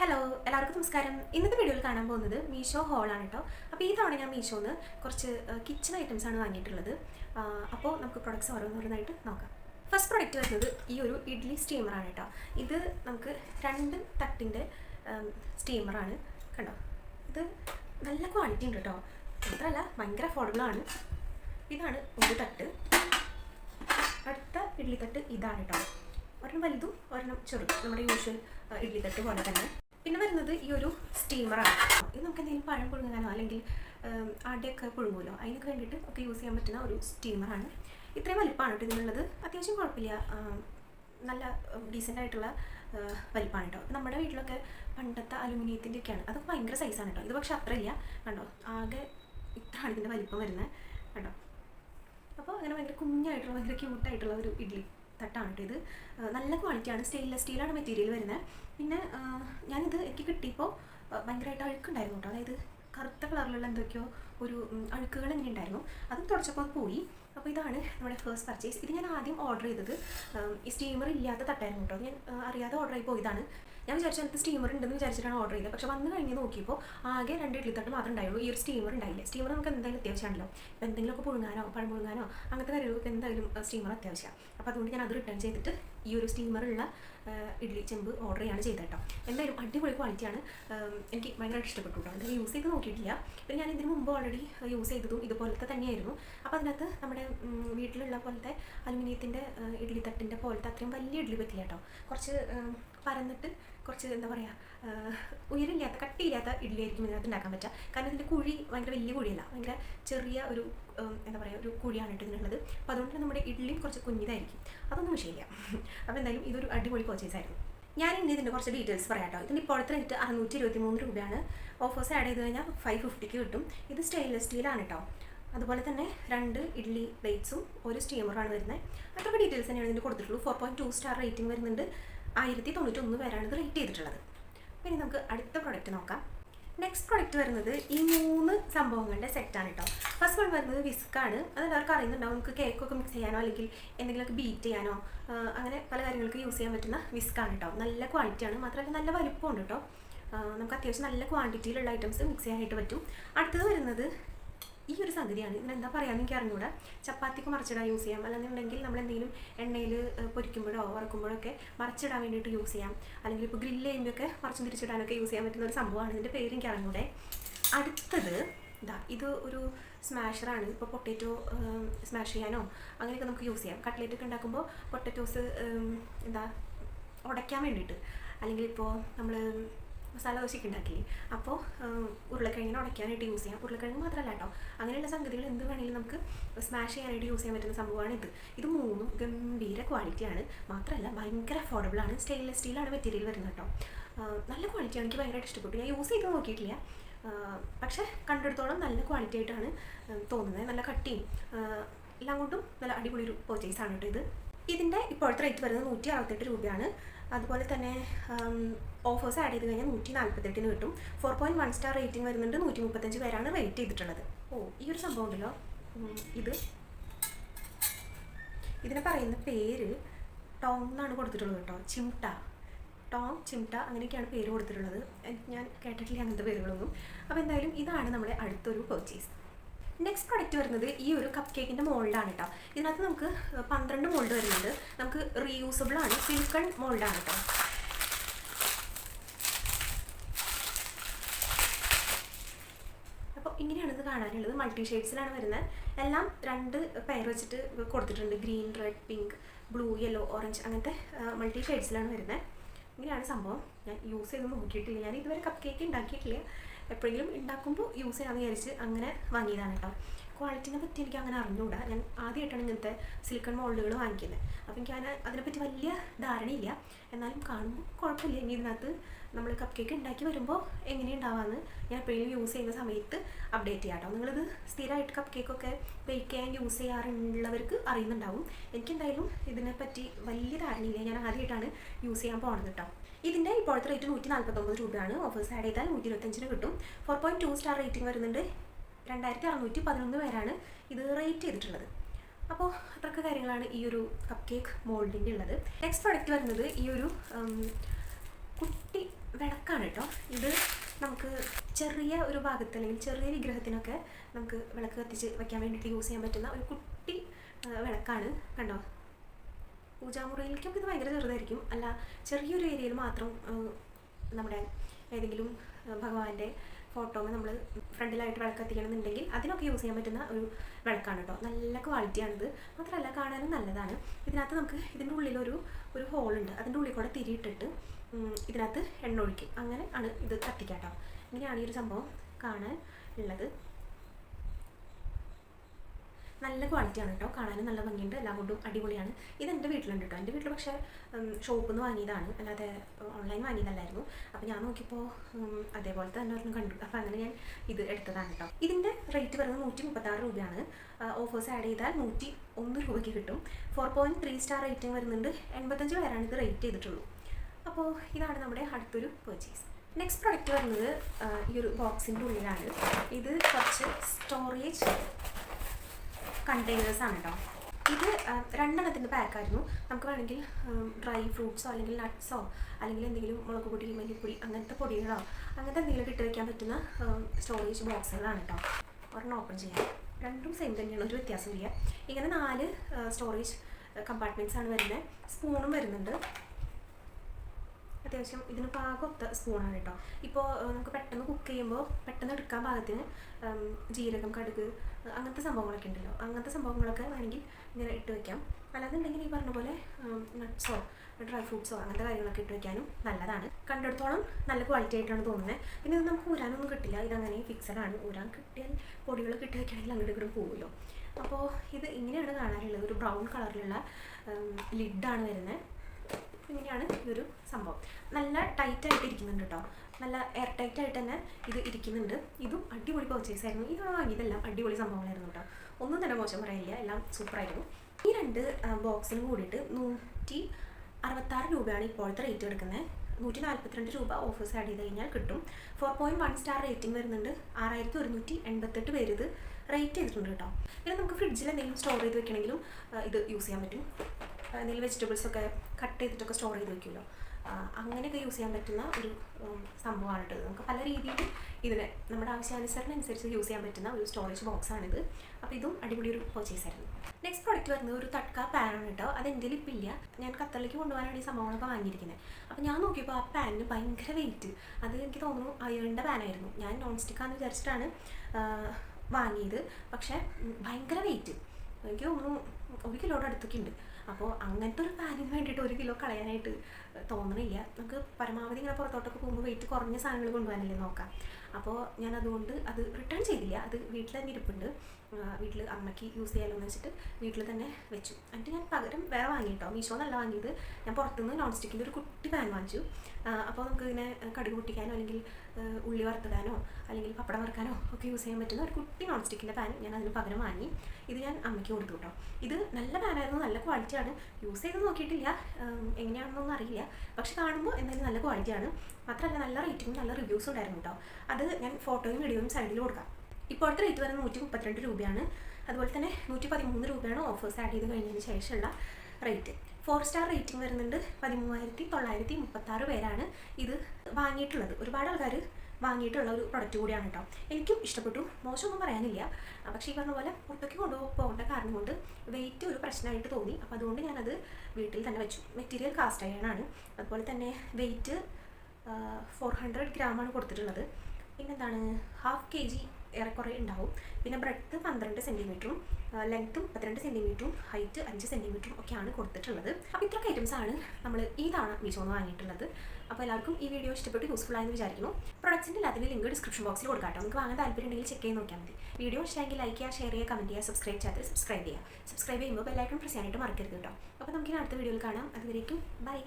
Hello എല്ലാവർക്കും നമസ്കാരം. ഇന്നത്തെ വീഡിയോയിൽ കാണാൻ പോകുന്നത് മീഷോ ഹോളാണ് കേട്ടോ അപ്പോൾ ഈ തവണ ഞാൻ മീഷോന്ന് കുറച്ച് കിച്ചൺ ഐറ്റംസ് ആണ് വാങ്ങിയിട്ടുള്ളത്. അപ്പോൾ നമുക്ക് പ്രൊഡക്ട്സ് ഓരോന്നോരോന്നായിട്ട് നോക്കാം. ഫസ്റ്റ് പ്രൊഡക്റ്റ് വരുന്നത് ഈ ഒരു ഇഡ്ഡലി സ്റ്റീമറാണ് കേട്ടോ ഇത് നമുക്ക് രണ്ട് തട്ടിന്റെ സ്റ്റീമറാണ് കണ്ടോ? ഇത് നല്ല ക്വാളിറ്റി ഉണ്ട് കേട്ടോ മാത്രമല്ല ഭയങ്കര അഫോർഡബിൾ ആണ്. ഇതാണ് ഒരു തട്ട്. അടുത്ത ഇഡ്ഡലി തട്ട് ഇതാണ് കേട്ടോ ഒരെണ്ണം വലുതും ഒരെണ്ണം ചെറുതും. നമ്മുടെ യൂഷ്വൽ ഇഡ്ഡലി തട്ട് പോലെ തന്നെ. പിന്നെ വരുന്നത് ഈ ഒരു സ്റ്റീമറാണ് ഇത് നമുക്ക് എന്തെങ്കിലും പഴം പുഴുങ്ങാനോ അല്ലെങ്കിൽ ആടയൊക്കെ പുഴുങ്ങുമല്ലോ? അതിനൊക്കെ വേണ്ടിയിട്ട് ഒക്കെ യൂസ് ചെയ്യാൻ പറ്റുന്ന ഒരു സ്റ്റീമറാണ് ഇത്രയും വലിപ്പമാണ് കേട്ടോ ഇതിനുള്ളത് അത്യാവശ്യം കുഴപ്പമില്ല. നല്ല ഡീസന്റ് ആയിട്ടുള്ള വലിപ്പമാണ് കേട്ടോ. നമ്മുടെ വീട്ടിലൊക്കെ പണ്ടത്തെ അലുമിനിയത്തിന്റെ ഒക്കെയാണ് അതൊക്കെ ഭയങ്കര സൈസാണ് കേട്ടോ. ഇത് പക്ഷേ അത്രയില്ല. കണ്ടോ? ആകെ ഇത്രയാണ് ഇതിന്റെ വലിപ്പം വരുന്നത്. കണ്ടോ? അപ്പോൾ അങ്ങനെ ഭയങ്കര കുഞ്ഞായിട്ടുള്ള ഭയങ്കര ക്യൂട്ടായിട്ടുള്ള ഒരു ഇഡ്ഡലി തട്ടാണ് കേട്ടോ ഇത് നല്ല ക്വാളിറ്റിയാണ്. സ്റ്റെയിൻലെസ് സ്റ്റീലാണ് മെറ്റീരിയൽ വരുന്നത്. പിന്നെ ഞാനിത് എനിക്ക് കിട്ടിയപ്പോൾ ഭയങ്കരമായിട്ട് അഴുക്കുണ്ടായിരുന്നു കേട്ടോ. അതായത് കറുത്ത കളറിലുള്ള എന്തൊക്കെയോ ഒരു അഴുക്കുകൾ ഇങ്ങനെ ഉണ്ടായിരുന്നു അതും തുടച്ചപ്പോൾ പോയി. അപ്പോൾ ഇതാണ് നമ്മുടെ ഫേസ്റ്റ് പർച്ചേസ് ഇത് ഞാൻ ആദ്യം ഓർഡർ ചെയ്തത് ഈ സ്റ്റീമർ ഇല്ലാത്ത തട്ടായിരുന്നു കേട്ടോ ഞാൻ അറിയാതെ ഓർഡർ ആയി പോയതാണ്. ഞാൻ വിചാരിച്ചു എനിക്ക് സ്റ്റീമർ ഉണ്ടെന്ന് വിചാരിച്ചിട്ടാണ് ഓർഡർ ചെയ്തത്. പക്ഷേ വന്ന് കഴിഞ്ഞ് നോക്കിയപ്പോൾ ആകെ രണ്ട് ഇഡ്ഡലി തട്ട് മാത്രമേ ഉണ്ടായുള്ളൂ. ഈ ഒരു സ്റ്റീമർ ഉണ്ടായില്ല. സ്റ്റീമർ നമുക്ക് എന്തായാലും അത്യാവശ്യമാണല്ലോ. ഇപ്പം എന്തെങ്കിലുമൊക്കെ പുഴുങ്ങാനോ പഴം പുഴുങ്ങാനോ അങ്ങനത്തെ കാര്യങ്ങൾക്ക് എന്തായാലും സ്റ്റീമർ അത്യാവശ്യമാണ്. അപ്പോൾ അതുകൊണ്ട് ഞാൻ അത് റിട്ടേൺ ചെയ്തിട്ട് ഈ ഒരു സ്റ്റീമറുള്ള ഇഡ്ഡലി ചെമ്പ് ഓർഡർ ചെയ്യാണ് ചെയ്തത് കേട്ടോ. എന്തായാലും അടിപൊളി ക്വാളിറ്റിയാണ് എനിക്ക് ഭയങ്കരമായിട്ട് ഇഷ്ടപ്പെട്ടു കേട്ടോ. അത് യൂസ് ചെയ്ത് നോക്കിയിട്ടില്ല. പിന്നെ ഞാൻ ഇതിന് മുമ്പ് ഓൾറെഡി യൂസ് ചെയ്തതും ഇതുപോലത്തെ തന്നെയായിരുന്നു. അപ്പോൾ അതിനകത്ത് നമ്മുടെ വീട്ടിലുള്ള പോലത്തെ അലുമിനിയത്തിന്റെ ഇഡ്ഡലി തട്ടിന്റെ പോലത്തെ അത്രയും വലിയ ഇഡ്ഡലി പറ്റില്ല കേട്ടോ. കുറച്ച് പരന്നിട്ട് കുറച്ച് എന്താ പറയുക ഉയരില്ലാത്ത കട്ടിയില്ലാത്ത ഇഡ്ഡലി ആയിരിക്കും ഇതിനകത്ത് ഉണ്ടാക്കാൻ പറ്റുക. കാരണം ഇതിന്റെ കുഴി ഭയങ്കര വലിയ കുഴിയല്ല ഭയങ്കര ചെറിയ ഒരു എന്താ പറയുക ഒരു കുഴിയാണ് ഇതിനുള്ളത്. അപ്പോൾ അതുകൊണ്ട് നമ്മുടെ ഇഡ്ഡലിയും കുറച്ച് കുഞ്ഞിതായിരിക്കും. അതൊന്നും വിഷയമില്ല. അപ്പോൾ എന്തായാലും ഇതൊരു അടിപൊളി പർച്ചേസ് ആയിരുന്നു. ഞാൻ ഇനി ഇതിന്റെ കുറച്ച് ഡീറ്റെയിൽസ് പറയാം കേട്ടോ. ഇതിന്റെ ഇപ്പോഴത്തെ റേറ്റ് അറുന്നൂറ്റി ഇരുപത്തി മൂന്ന് രൂപയാണ്. ഓഫേഴ്സ് ആഡ് ചെയ്ത് കഴിഞ്ഞാൽ ഫൈവ് ഫിഫ്റ്റിക്ക് കിട്ടും. ഇത് സ്റ്റെയിൻലെസ് സ്റ്റീലാണ് കേട്ടോ. അതുപോലെ തന്നെ രണ്ട് ഇഡ്ഡലി പ്ലേറ്റ്സും ഒരു സ്റ്റീമറാണ് വരുന്നത്. അത്രയൊക്കെ ഡീറ്റെയിൽസ് തന്നെയാണ് ഇതിന്റെ കൊടുത്തിട്ടുള്ളൂ. Four point two star rating വരുന്നുണ്ട്. ആയിരത്തി തൊണ്ണൂറ്റൊന്ന് പേരാണ് ഇത് റേറ്റ് ചെയ്തിട്ടുള്ളത്. പിന്നെ നമുക്ക് അടുത്ത പ്രൊഡക്റ്റ് നോക്കാം. നെക്സ്റ്റ് പ്രൊഡക്റ്റ് വരുന്നത് ഈ മൂന്ന് സംഭവങ്ങളുടെ സെറ്റാണ് കേട്ടോ ഫസ്റ്റ് വൺ വരുന്നത് വിസ്ക്കാണ് അത് എല്ലാവർക്കും അറിയുന്നുണ്ടാവും. നമുക്ക് കേക്കൊക്കെ മിക്സ് ചെയ്യാനോ അല്ലെങ്കിൽ എന്തെങ്കിലുമൊക്കെ ബീറ്റ് ചെയ്യാനോ അങ്ങനെ പല കാര്യങ്ങൾക്ക് യൂസ് ചെയ്യാൻ പറ്റുന്ന വിസ്ക്കാണ് കേട്ടോ നല്ല ക്വാളിറ്റിയാണ് മാത്രമല്ല നല്ല വലുപ്പമുണ്ട് കേട്ടോ നമുക്ക് അത്യാവശ്യം നല്ല ക്വാണ്ടിറ്റിയിലുള്ള ഐറ്റംസ് മിക്സ് ചെയ്യാനായിട്ട് പറ്റും. അടുത്തത് വരുന്നത് ഈ ഒരു സംഗതിയാണ്. ഇതിനെന്താ പറയാന്ന് എനിക്ക് അറിഞ്ഞൂടാ ചപ്പാത്തിക്ക് മറിച്ചിടാൻ യൂസ് ചെയ്യാം. അല്ലെന്നുണ്ടെങ്കിൽ നമ്മൾ എന്തെങ്കിലും എണ്ണയിൽ പൊരിക്കുമ്പോഴോ വറക്കുമ്പോഴോ ഒക്കെ മറിച്ചിടാൻ വേണ്ടിയിട്ട് യൂസ് ചെയ്യാം. അല്ലെങ്കിൽ ഇപ്പോൾ ഗ്രില്ല് ചെയ്യുമ്പോഴൊക്കെ മറിച്ചും തിരിച്ചിടാനൊക്കെ യൂസ് ചെയ്യാൻ പറ്റുന്ന ഒരു സംഭവമാണ്. ഇതിന്റെ പേര് എനിക്ക് അറിഞ്ഞൂടെ അടുത്തത് ഇതാ ഇത് ഒരു സ്മാഷറാണ് ഇപ്പോൾ പൊട്ടറ്റോ സ്മാഷ് ചെയ്യാനോ അങ്ങനെയൊക്കെ നമുക്ക് യൂസ് ചെയ്യാം. കട്ട്ലേറ്റ് ഒക്കെ ഉണ്ടാക്കുമ്പോൾ പൊട്ടറ്റോസ് എന്താ ഉടയ്ക്കാൻ വേണ്ടിയിട്ട്. അല്ലെങ്കിൽ ഇപ്പോൾ നമ്മൾ മസാല ദോശയൊക്കെ ഉണ്ടാക്കില്ലേ? അപ്പോൾ ഉരുളക്കിഴങ്ങിനെ ഉടയ്ക്കാനായിട്ട് യൂസ് ചെയ്യാം. ഉരുളക്കിഴങ്ങ് മാത്രമല്ല കേട്ടോ അങ്ങനെയുള്ള സംഗതികൾ എന്ത് വേണമെങ്കിലും നമുക്ക് സ്മാഷ് ചെയ്യാനായിട്ട് യൂസ് ചെയ്യാൻ പറ്റുന്ന സംഭവമാണ് ഇത്. ഇത് മൂന്നും ഗംഭീര ക്വാളിറ്റിയാണ് മാത്രമല്ല ഭയങ്കര അഫോർഡബിൾ ആണ്. സ്റ്റെയിൻലെസ് സ്റ്റീലാണ് മെറ്റീരിയൽ വരുന്നത് കേട്ടോ. നല്ല ക്വാളിറ്റിയാണ് എനിക്ക് ഭയങ്കരമായിട്ട് ഇഷ്ടപ്പെട്ടു. ഞാൻ യൂസ് ചെയ്ത് നോക്കിയിട്ടില്ല. പക്ഷേ കണ്ടെടുത്തോളം നല്ല ക്വാളിറ്റി ആയിട്ടാണ് തോന്നുന്നത്. നല്ല കട്ടിയും എല്ലാം കൊണ്ടും നല്ല അടിപൊളി ഒരു പർച്ചേസ് ആണ് കേട്ടോ ഇത്. ഇതിന്റെ ഇപ്പോഴത്തെ റേറ്റ് വരുന്നത് നൂറ്റി അറുപത്തെട്ട് രൂപയാണ്. അതുപോലെ തന്നെ ഓഫേഴ്സ് ആഡ് ചെയ്ത് കഴിഞ്ഞാൽ നൂറ്റി നാൽപ്പത്തെട്ടിന് കിട്ടും. Four point one star rating വരുന്നുണ്ട്. നൂറ്റി മുപ്പത്തഞ്ച് പേരാണ് റേറ്റ് ചെയ്തിട്ടുള്ളത്. ഓ ഈ ഒരു സംഭവം ഉണ്ടല്ലോ. ഇത്. ഇതിനെ പറയുന്ന പേര് ടോം എന്നാണ് കൊടുത്തിട്ടുള്ളത് കേട്ടോ. ചിംട്ട ടോം ചിംട്ട അങ്ങനെയൊക്കെയാണ് പേര് കൊടുത്തിട്ടുള്ളത്. ഞാൻ കേട്ടിട്ടില്ല അങ്ങനത്തെ പേരുകളൊന്നും. അപ്പോൾ എന്തായാലും ഇതാണ് നമ്മുടെ അടുത്തൊരു പർച്ചേസ് നെക്സ്റ്റ് പ്രൊഡക്റ്റ് വരുന്നത് ഈ ഒരു കപ്പ് കേക്കിന്റെ മോൾഡാണ് കേട്ടോ ഇതിനകത്ത് നമുക്ക് പന്ത്രണ്ട് മോൾഡ് വരുന്നുണ്ട്. നമുക്ക് റീയൂസബിൾ ആണ് സിൽക്കൺ മോൾഡാണ് കേട്ടോ അപ്പോൾ ഇങ്ങനെയാണ് ഇത് കാണാനുള്ളത്. മൾട്ടി ഷെയ്ഡ്സിലാണ് വരുന്നത്. എല്ലാം രണ്ട് പെയർ വെച്ചിട്ട് കൊടുത്തിട്ടുണ്ട്. Green red pink blue yellow orange അങ്ങനത്തെ മൾട്ടി ഷെയ്ഡ്സിലാണ് വരുന്നത്. ഇങ്ങനെയാണ് സംഭവം. ഞാൻ യൂസ് ചെയ്ത് നോക്കിയിട്ടില്ല. ഞാൻ ഇതുവരെ കപ്പ് കേക്ക് ഉണ്ടാക്കിയിട്ടില്ല. എപ്പോഴെങ്കിലും ഉണ്ടാക്കുമ്പോൾ യൂസ് ചെയ്യാമെന്ന് വിചാരിച്ച് അങ്ങനെ വാങ്ങിയതാണ് കേട്ടോ. ക്വാളിറ്റിനെ പറ്റി എനിക്ക് അങ്ങനെ അറിഞ്ഞുകൂടാ ഞാൻ ആദ്യമായിട്ടാണ് ഇങ്ങനത്തെ സിലിക്കൺ മോൾഡുകൾ വാങ്ങിക്കുന്നത്. അപ്പം എനിക്ക് അതിനെ അതിനെപ്പറ്റി വലിയ ധാരണയില്ല. എന്നാലും കാണുമ്പോൾ കുഴപ്പമില്ല. ഇനി ഇതിനകത്ത് നമ്മൾ കപ്പ് കേക്ക് ഉണ്ടാക്കി വരുമ്പോൾ എങ്ങനെയുണ്ടാവാമെന്ന് ഞാൻ എപ്പോഴെങ്കിലും യൂസ് ചെയ്യുന്ന സമയത്ത് അപ്ഡേറ്റ് ചെയ്യാം കേട്ടോ നിങ്ങളിത് സ്ഥിരമായിട്ട് കപ്പ് കേക്കൊക്കെ ബേക്ക് ചെയ്യാൻ യൂസ് ചെയ്യാറുള്ളവർക്ക് അറിയുന്നുണ്ടാവും. എനിക്കെന്തായാലും ഇതിനെപ്പറ്റി വലിയ ധാരണയില്ല. ഞാൻ ആദ്യമായിട്ടാണ് യൂസ് ചെയ്യാൻ പോകണത് കേട്ടോ. ഇതിന്റെ ഇപ്പോഴത്തെ റേറ്റ് നൂറ്റി നാൽപ്പത്തൊമ്പത് രൂപയാണ്. ഓഫേഴ്സ് ആഡ് ചെയ്താൽ നൂറ്റി ഇരുപത്തഞ്ചിന് കിട്ടും four point two star rating വരുന്നുണ്ട് രണ്ടായിരത്തി അറുന്നൂറ്റി പതിനൊന്ന് പേരാണ് ഇത് റേറ്റ് ചെയ്തിട്ടുള്ളത്. അപ്പോൾ അത്രയൊക്കെ കാര്യങ്ങളാണ് ഈ ഒരു കപ്പ് കേക്ക് മോൾഡിന്റെ ഉള്ളത്. നെക്സ്റ്റ് പ്രൊഡക്റ്റ് വരുന്നത് ഈ ഒരു കുട്ടി വിളക്കാണ് കേട്ടോ. ഇത് നമുക്ക് ചെറിയ ഒരു ഭാഗത്ത് അല്ലെങ്കിൽ ചെറിയ വിഗ്രഹത്തിനൊക്കെ നമുക്ക് വിളക്ക് കത്തിച്ച് വയ്ക്കാൻ വേണ്ടിയിട്ട് യൂസ് ചെയ്യാൻ പറ്റുന്ന ഒരു കുട്ടി വിളക്കാണ്. കണ്ടോ? പൂജാമുറിയിലേക്കൊക്കെ ഇത് ഭയങ്കര ചെറുതായിരിക്കും. അല്ല ചെറിയൊരു ഏരിയയിൽ മാത്രം നമ്മുടെ ഏതെങ്കിലും ഭഗവാന്റെ ഫോട്ടോ നമ്മൾ ഫ്രണ്ടിലായിട്ട് വിളക്ക് കത്തിക്കണമെന്നുണ്ടെങ്കിൽ അതിനൊക്കെ യൂസ് ചെയ്യാൻ പറ്റുന്ന ഒരു വിളക്കാണ് കേട്ടോ നല്ല ക്വാളിറ്റിയാണിത്. മാത്രമല്ല കാണാനും നല്ലതാണ്. ഇതിനകത്ത് നമുക്ക് ഇതിന്റെ ഉള്ളിലൊരു ഒരു ഹോളുണ്ട് അതിന്റെ ഉള്ളിൽ കൂടെ തിരിയിട്ടിട്ട് ഇതിനകത്ത് എണ്ണ ഒഴിക്കും. അങ്ങനെ ആണ് ഇത് കത്തിക്കാം കേട്ടോ ഇങ്ങനെയാണ് ഈ ഒരു സംഭവം കാണാൻ ഉള്ളത്. നല്ല ക്വാളിറ്റിയാണ് കേട്ടോ കാണാനും നല്ല ഭംഗിയുണ്ട്. എല്ലാം കൊണ്ടും അടിപൊളിയാണ്. ഇത് എന്റെ വീട്ടിലുണ്ട് കേട്ടോ എന്റെ വീട്ടിൽ പക്ഷേ ഷോപ്പിൽ നിന്ന് വാങ്ങിയതാണ്. അല്ലാതെ ഓൺലൈൻ വാങ്ങിയതല്ലായിരുന്നു. അപ്പോൾ ഞാൻ നോക്കിയപ്പോൾ അതേപോലെ അതേപോലത്തെ തന്നെ ഒരെണ്ണം കണ്ടു. അപ്പോൾ അങ്ങനെ ഞാൻ ഇത് എടുത്തതാണ് കേട്ടോ ഇതിന്റെ റേറ്റ് വരുന്നത് നൂറ്റി മുപ്പത്താറ് രൂപയാണ് ഓഫേഴ്സ് ആഡ് ചെയ്താൽ നൂറ്റി ഒന്ന് രൂപയ്ക്ക് കിട്ടും. Four point three star rating വരുന്നുണ്ട്. എൺപത്തഞ്ച് പേരാണ് ഇത് റേറ്റ് ചെയ്തിട്ടുള്ളൂ. അപ്പോൾ ഇതാണ് നമ്മുടെ അടുത്തൊരു പേർച്ചേസ് നെക്സ്റ്റ് പ്രൊഡക്റ്റ് വരുന്നത് ഈ ഒരു ബോക്സിന്റെ ഉള്ളിലാണ്. ഇത് കുറച്ച് സ്റ്റോറേജ് കണ്ടെയ്നേഴ്സ് ആണ് കേട്ടോ ഇത് രണ്ടെണ്ണത്തിന്റെ പാക്കായിരുന്നു. നമുക്ക് വേണമെങ്കിൽ ഡ്രൈ ഫ്രൂട്ട്സോ അല്ലെങ്കിൽ നട്ട്സോ അല്ലെങ്കിൽ എന്തെങ്കിലും മുളക് പൊടി മല്ലിപ്പൊടി അങ്ങനത്തെ പൊടികളോ അങ്ങനത്തെ എന്തെങ്കിലും ഇട്ട് വയ്ക്കാൻ പറ്റുന്ന സ്റ്റോറേജ് ബോക്സുകളാണ് കേട്ടോ ഒരെണ്ണം ഓപ്പൺ ചെയ്യാം. രണ്ടും സെയിം തന്നെയാണ്. ഒരു വ്യത്യാസമില്ല ഇങ്ങനെ നാല് സ്റ്റോറേജ് കമ്പാർട്ട്മെന്റ്സ് ആണ് വരുന്നത്. സ്പൂണും വരുന്നുണ്ട്. അത്യാവശ്യം ഇതിന് പാകമൊത്ത സ്പൂണാണ് കേട്ടോ ഇപ്പോൾ നമുക്ക് പെട്ടെന്ന് കുക്ക് ചെയ്യുമ്പോൾ പെട്ടെന്ന് എടുക്കാൻ പാകത്തിന് ജീരകം കടുക് അങ്ങനത്തെ സംഭവങ്ങളൊക്കെ ഉണ്ടല്ലോ. അങ്ങനത്തെ സംഭവങ്ങളൊക്കെ വേണമെങ്കിൽ ഇങ്ങനെ ഇട്ട് വെക്കാം. ഉണ്ടെങ്കിൽ ഈ പറഞ്ഞ പോലെ നട്ട്സോ ഡ്രൈ ഫ്രൂട്ട്സോ അങ്ങനത്തെ കാര്യങ്ങളൊക്കെ ഇട്ട് വയ്ക്കാനും നല്ലതാണ്. കണ്ടെടുത്തോളം നല്ല ക്വാളിറ്റി ആയിട്ടാണ് തോന്നുന്നത് പിന്നെ ഇത് നമുക്ക് ഊരാനൊന്നും കിട്ടില്ല. ഇതങ്ങനെ ഫിക്സഡ് ആണ്. ഊരാൻ കിട്ടിയാൽ പൊടികൾ കിട്ടി വയ്ക്കുകയാണെങ്കിൽ അങ്ങോട്ട് ഇങ്ങോട്ട് പോകുമല്ലോ അപ്പോൾ ഇത് ഇങ്ങനെയാണ് കാണാനുള്ളത്. ഒരു ബ്രൗൺ കളറിലുള്ള ലിഡാണ് വരുന്നത്. ഇങ്ങനെയാണ് ഇതൊരു സംഭവം. നല്ല ടൈറ്റ് ആയിട്ട് ഇരിക്കുന്നുണ്ട് കേട്ടോ നല്ല എയർ ടൈറ്റ് ആയിട്ട് തന്നെ ഇത് ഇരിക്കുന്നുണ്ട്. ഇതും അടിപൊളി പർച്ചേസ് ആയിരുന്നു. ഇത് വാങ്ങിയതെല്ലാം അടിപൊളി സംഭവങ്ങളായിരുന്നു കേട്ടോ ഒന്നും തന്നെ മോശം പറയില്ല. എല്ലാം സൂപ്പറായിരുന്നു ഈ രണ്ട് ബോക്സിനും കൂടിയിട്ട് നൂറ്റി അറുപത്താറ് രൂപയാണ് ഇപ്പോഴത്തെ റേറ്റ് എടുക്കുന്നത്. നൂറ്റി നാൽപ്പത്തിരണ്ട് രൂപ ഓഫേഴ്സ് ആഡ് ചെയ്ത് കഴിഞ്ഞാൽ കിട്ടും. Four point one star rating വരുന്നുണ്ട്. ആറായിരത്തി ഒരുന്നൂറ്റി എൺപത്തെട്ട് പേര് ഇത് റേറ്റ് ചെയ്തിട്ടുണ്ട് കേട്ടോ പിന്നെ നമുക്ക് ഫ്രിഡ്ജിൽ എന്തെങ്കിലും സ്റ്റോർ ചെയ്ത് വെക്കണമെങ്കിലും ഇത് യൂസ് ചെയ്യാൻ പറ്റും. എന്തെങ്കിലും വെജിറ്റബിൾസ് ഒക്കെ കട്ട് ചെയ്തിട്ടൊക്കെ സ്റ്റോർ ചെയ്ത് വെക്കുമല്ലോ. അങ്ങനെയൊക്കെ യൂസ് ചെയ്യാൻ പറ്റുന്ന ഒരു ഉം, സംഭവമാണ് കേട്ടോ നമുക്ക് പല രീതിയിൽ ഇതിനെ നമ്മുടെ ആവശ്യാനുസരണം അനുസരിച്ച് യൂസ് ചെയ്യാൻ പറ്റുന്ന ഒരു സ്റ്റോറേജ് ബോക്സ് ആണിത്. അപ്പോൾ ഇതും അടിപൊളി ഒരു പർച്ചേസ് ആയിരുന്നു. നെക്സ്റ്റ് പ്രോഡക്റ്റ് വരുന്നത് ഒരു തട്ക പാനാണ് കേട്ടോ. അത് എന്റെ ഇപ്പം ഇല്ല. ഞാൻ ഖത്തറിലേക്ക് കൊണ്ടുപോകാനാണ് ഈ സംഭവങ്ങളൊക്കെ വാങ്ങിയിരിക്കുന്നത് അപ്പോൾ ഞാൻ നോക്കിയപ്പോൾ ആ പാനിന് ഭയങ്കര വെയിറ്റ് അത് എനിക്ക് തോന്നുന്നു അയണിന്റെ പാനായിരുന്നു ഞാൻ നോൺ സ്റ്റിക്കാന്ന് വിചാരിച്ചിട്ടാണ് വാങ്ങിയത്. പക്ഷേ ഭയങ്കര വെയിറ്റ് എനിക്ക് തോന്നുന്നു ഒരു കിലോയുടെ അടുത്തൊക്കെ ഉണ്ട്. അപ്പോൾ അങ്ങനത്തെ ഒരു കാര്യം വേണ്ടിയിട്ട് ഒരു കിലോ കളയാനായിട്ട് തോന്നണില്ല. നമുക്ക് പരമാവധി ഇങ്ങനെ പുറത്തോട്ടൊക്കെ പോകുമ്പോൾ വെയിറ്റ് കുറഞ്ഞ സാധനങ്ങൾ കൊണ്ടുപോകാനല്ലേ നോക്കാം. അപ്പോൾ ഞാൻ അതുകൊണ്ട് അത് റിട്ടേൺ ചെയ്തില്ല. അത് വീട്ടിൽ തന്നെ ഇരിപ്പുണ്ട്. വീട്ടിൽ അമ്മയ്ക്ക് യൂസ് ചെയ്യാലോ എന്ന് വെച്ചിട്ട് വീട്ടിൽ തന്നെ വെച്ചു. എന്നിട്ട് ഞാൻ പകരം വേറെ വാങ്ങി കേട്ടോ മീഷോ നല്ല വാങ്ങിയത്. ഞാൻ പുറത്തുനിന്ന് നോൺ സ്റ്റിക്കിന്റെ ഒരു കുട്ടി പാൻ വാങ്ങിച്ചു. അപ്പോൾ നമുക്ക് ഇങ്ങനെ കടുക് പൊട്ടിക്കാനോ അല്ലെങ്കിൽ ഉള്ളി വറുത്തിടാനോ അല്ലെങ്കിൽ പപ്പടം വറുക്കാനോ ഒക്കെ യൂസ് ചെയ്യാൻ പറ്റുന്ന ഒരു കുട്ടി നോൺ സ്റ്റിക്കിന്റെ പാൻ ഞാൻ അതിന് പകരം വാങ്ങി. ഇത് ഞാൻ അമ്മയ്ക്ക് കൊടുത്തു കേട്ടോ ഇത് നല്ല പാനായിരുന്നു നല്ല ക്വാളിറ്റിയാണ് യൂസ് ചെയ്ത് നോക്കിയിട്ടില്ല. എങ്ങനെയാണെന്നൊന്നും അറിയില്ല. പക്ഷെ കാണുമ്പോൾ എന്തായാലും നല്ല ക്വാളിറ്റിയാണ് മാത്രമല്ല നല്ല റേറ്റിംഗും നല്ല റിവ്യൂസും ഉണ്ടായിരുന്നു കേട്ടോ അത് ഞാൻ ഫോട്ടോയും വീഡിയോയും സൈഡിൽ കൊടുക്കാം. ഇപ്പോഴത്തെ റേറ്റ് വരുന്നത് നൂറ്റി മുപ്പത്തിരണ്ട് രൂപയാണ്. അതുപോലെ തന്നെ നൂറ്റി പതിമൂന്ന് രൂപയാണ് ഓഫേഴ്സ് ആഡ് ചെയ്ത് കഴിഞ്ഞതിന് ശേഷമുള്ള റേറ്റ്. ഫോർ സ്റ്റാർ റേറ്റിംഗ് വരുന്നുണ്ട്. പതിമൂവായിരത്തി തൊള്ളായിരത്തി മുപ്പത്താറ് പേരാണ് ഇത് വാങ്ങിയിട്ടുള്ളത്. ഒരുപാട് ആൾക്കാർ വാങ്ങിയിട്ടുള്ള ഒരു പ്രൊഡക്റ്റ് കൂടിയാണ് കേട്ടോ എനിക്കും ഇഷ്ടപ്പെട്ടു. മോശമൊന്നും പറയാനില്ല. പക്ഷേ ഈ പറഞ്ഞ പോലെ പുറത്തേക്ക് കൊണ്ടുപോകേണ്ട കാരണം കൊണ്ട് വെയിറ്റ് ഒരു പ്രശ്നമായിട്ട് തോന്നി. അപ്പോൾ അതുകൊണ്ട് ഞാനത് വീട്ടിൽ തന്നെ വെച്ചു. മെറ്റീരിയൽ കാസ്റ്റ് അയണാണ് അതുപോലെ തന്നെ വെയിറ്റ് ഫോർ ഹൺഡ്രഡ് ഗ്രാമാണ് കൊടുത്തിട്ടുള്ളത്. പിന്നെന്താണ്? ഹാഫ് കെ ജി ഏറെക്കുറെ ഉണ്ടാവും. പിന്നെ ബ്രെഡ്ത്ത് പന്ത്രണ്ട് സെന്റിമീറ്ററും ലെങ്ത്തും മുപ്പത്തിരണ്ട് സെന്റിമീറ്ററും ഹൈറ്റ് അഞ്ച് സെന്റിമീറ്ററും ഒക്കെയാണ് കൊടുത്തിട്ടുള്ളത്. അപ്പോൾ ഇത്രയൊക്കെ ആണ് നമ്മൾ ഈ തവണ മീഷോന്ന് വാങ്ങിയിട്ടുള്ളത്. അപ്പോൾ എല്ലാവർക്കും ഈ വീഡിയോ ഇഷ്ടപ്പെട്ട് യൂസ്ഫുൾ ആയെന്ന് വിചാരിക്കുന്നു. പ്രൊഡക്ട്സിന്റെ എല്ലാത്തിന്റെ ലിങ്ക് ഡിസ്ക്രിപ്ഷൻ ബോക്സിൽ കൊടുക്കാം കേട്ടോ. നിങ്ങൾക്ക് വാങ്ങാൻ താല്പര്യം ഉണ്ടെങ്കിൽ ചെക്ക് ചെയ്ത് നോക്കിയാൽ മതി. വീഡിയോ ഇഷ്ടമെങ്കിൽ ലൈക്ക് ചെയ്യുക ഷെയർ ചെയ്യുക കമന്റ് ചെയ്യുക സബ്സ്ക്രൈബ് ചെയ്യാതെ സബ്സ്ക്രൈബ് ചെയ്യുക. സബ്സ്ക്രൈബ് ചെയ്യുമ്പോൾ ബെല്ലൈക്കൺ പ്രസ് ചെയ്യാനായിട്ട് മറക്കരുത് കേട്ടോ. അപ്പോൾ നമുക്ക് അടുത്ത വീഡിയോയിൽ കാണാം. അതുവരേക്കും ബൈ